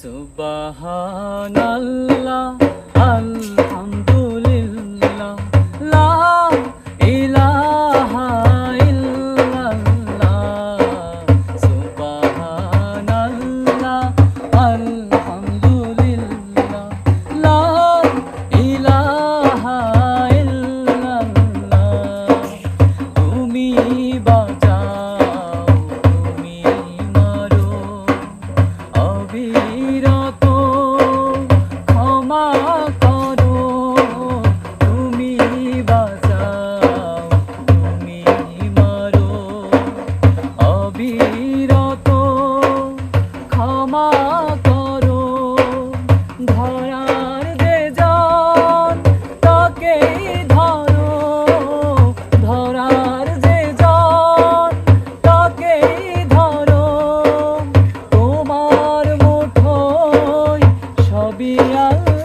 সুবহানাল্লাহ বিরত, ক্ষমা করো। ধরার দেজন তাকে ধরো। ধরার দেজন তাকে ধরো। তোমার মুঠোয় সবই আল্লাহ